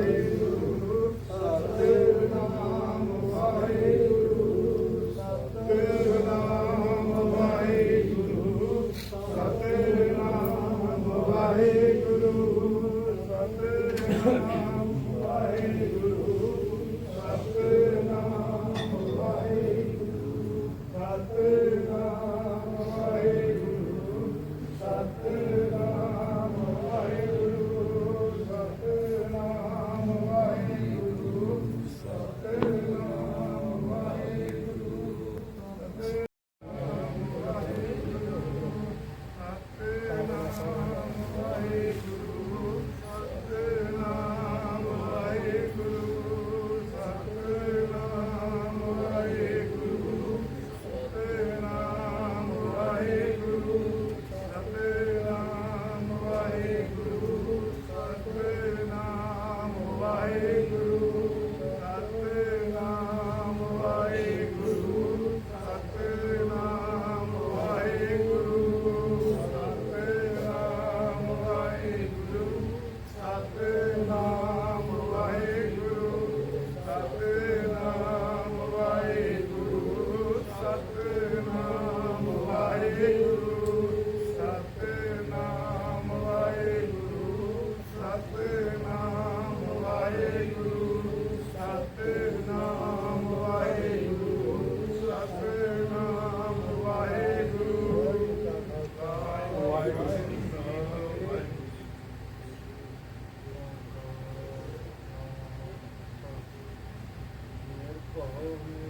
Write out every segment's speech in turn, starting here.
Amen. Oh.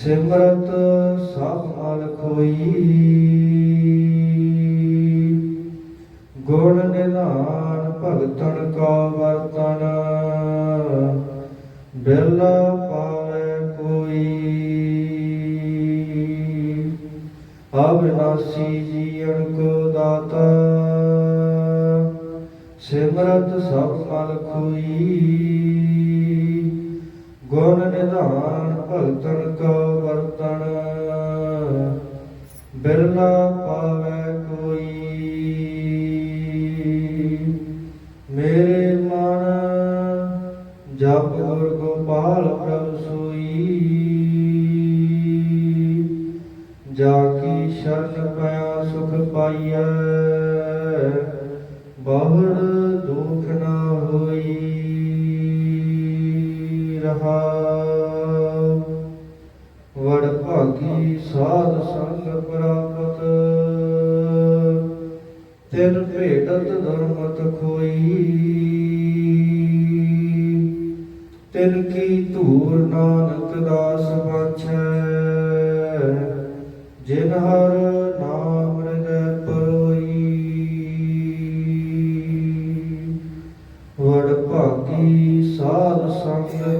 ਸਿਮਰਤ ਸਭ ਅਲਖੋਈ ਗੁਣ ਨਿਧਾਨ ਭਗਤਨ ਕਾ ਵਰਤਨ ਬਿਲ ਪਾਵੇ ਕੋਈ। ਅਬਨਾਸੀ ਜੀਵਨ ਕੋ ਦਾਤਾ, ਸਿਮਰਤ ਸਭ ਅਲਖੋਈ ਗੁਣ ਨਿਧਾਨ ਭਗਤਨ ਕਾ ਬਿਰਲਾ ਪਾਵੇ ਕੋਈ। ਮੇਰੇ ਮਨ ਜਪ ਗੁਰ ਗੋਪਾਲ ਪ੍ਰਭ ਸੋਈ। ਜਾ ਕੀ ਸ਼ਰਨ ਪਿਆ ਸੁਖ ਪਾਈਐ, ਬਹੁੜ ਦੁਖ ਨਾ ਹੋਈ ਰਹਾ ਭਾਗੀ ਸਾਧ ਸੰਗ ਪ੍ਰਾਪਤ। ਤਿਨ ਭੇਟਤ ਧਰਮਤ ਖੋਈ। ਤਿਨ ਕੀ ਧੂਰ ਨਾਨਕ ਦਾਸ ਬਾਛੈ ਜਿਨ ਹਰ ਨਾਮ ਹਿਰਦੈ ਪਰੋਈ। ਵਡ ਭਾਗੀ ਸਾਧ ਸੰਗ